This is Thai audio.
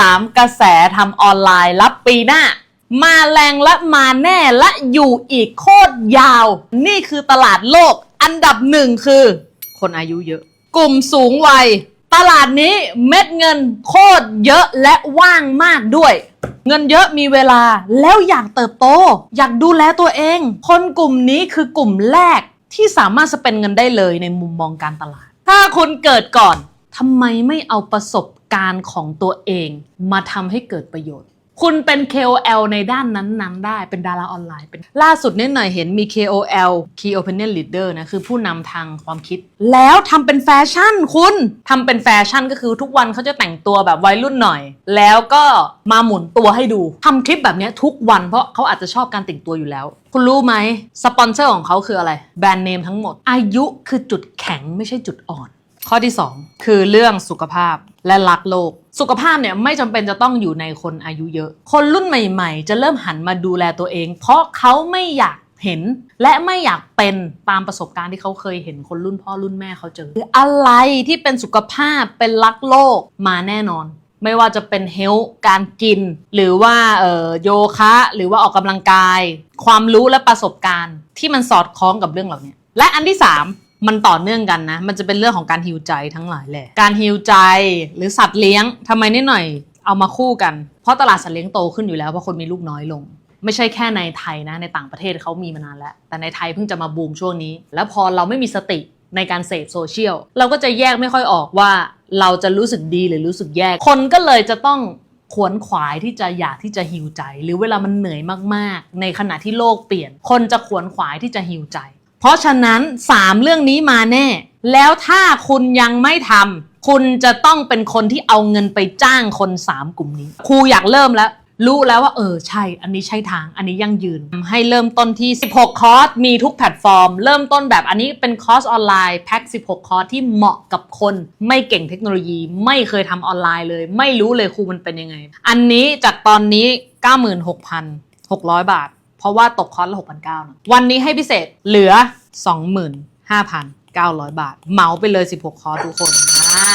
3 กระแสทำออนไลน์รับปีหน้า มาแรงและมาแน่และอยู่อีกโคตรยาว นี่คือตลาดโลก อันดับหนึ่งคือ คนอายุเยอะ กลุ่มสูงวัย ตลาดนี้เม็ดเงินโคตรเยอะและว่างมากด้วย เงินเยอะมีเวลาแล้วอยากเติบโต อยากดูแลตัวเอง คนกลุ่มนี้คือกลุ่มแรกที่สามารถสเปนเงินได้เลยในมุมมองการตลาด ถ้าคุณเกิดก่อนทำไมไม่เอาประสบ การของตัวเองมาทำให้เกิดประโยชน์ คุณเป็น KOL ในด้านนั้นๆ ได้เป็นดาราออนไลน์เป็นล่าสุดนิดหน่อยเห็นมี KOL Key Opinion Leader นะคือผู้นำทางความคิด แล้วทำเป็นแฟชั่นคุณทำเป็นแฟชั่นก็คือทุกวันเขาจะแต่งตัวแบบวัยรุ่นหน่อย แล้วก็มาหมุนตัวให้ดูทำคลิปแบบนี้ทุกวันเพราะเขาอาจจะชอบการแต่งตัวอยู่แล้ว คุณรู้ไหมสปอนเซอร์ของเขาคืออะไรแบรนด์เนมทั้งหมด อายุคือจุดแข็งไม่ใช่จุดอ่อน ข้อที่ 2 คือเรื่องสุขภาพและรักโลก สุขภาพเนี่ยไม่จำเป็นจะต้องอยู่ในคนอายุเยอะ คนรุ่นใหม่ๆ จะเริ่มหันมาดูแลตัวเอง เพราะเขาไม่อยากเห็น และไม่อยากเป็นตามประสบการณ์ที่เขาเคยเห็นคนรุ่นพ่อรุ่นแม่เขาเจอคืออะไรที่เป็นสุขภาพเป็นรักโลกมาแน่นอน ไม่ว่าจะเป็นเฮลท์การกิน หรือว่าเอ่อโยคะ หรือว่าออกกำลังกาย ความรู้และประสบการณ์ที่มันสอดคล้องกับเรื่องเหล่านี้และอันที่ 3 มันต่อเนื่องกันนะ มันจะเป็นเรื่องของการฮิวใจทั้งหลายแหละ การฮิวใจหรือสัตว์เลี้ยงทำไมนิดหน่อยเอามาคู่กัน เพราะตลาดสัตว์เลี้ยงโตขึ้นอยู่แล้วเพราะคนมีลูกน้อยลง ไม่ใช่แค่ในไทยนะ ในต่างประเทศเขามีมานานแล้ว แต่ในไทยเพิ่งจะมาบูมช่วงนี้ แล้วพอเราไม่มีสติในการเสพโซเชียล เราก็จะแยกไม่ค่อยออกว่าเราจะรู้สึกดีหรือรู้สึกแย่ คนก็เลยจะต้องขวนขวายที่จะอยากที่จะฮิวใจ หรือเวลามันเหนื่อยมากๆ ในขณะที่โลกเปลี่ยน คนจะขวนขวายที่จะฮิวใจ เพราะฉะนั้น 3 เรื่องนี้มาแน่ แล้วถ้าคุณยังไม่ทำคุณจะต้องเป็นคนที่เอาเงินไปจ้างคน 3 กลุ่มนี้ ครูอยากเริ่มแล้ว รู้แล้วว่าเออใช่ อันนี้ใช่ทาง อันนี้ยั่งยืน ให้เริ่มต้นที่ 16 คอร์ส มีทุกแพลตฟอร์ม เริ่มต้นแบบอันนี้เป็นคอร์สออนไลน์แพ็ค 16 คอร์สที่เหมาะกับคน ไม่เก่งเทคโนโลยี ไม่เคยทำออนไลน์เลย ไม่รู้เลยครูมันเป็นยังไง อันนี้จากตอนนี้ 96,600 บาท เพราะว่าตกคอร์สละหกพันเก้าวันนี้ให้พิเศษเหลือ 25,900 บาท เหมาไปเลย 16 คอร์สทุกคนอ่า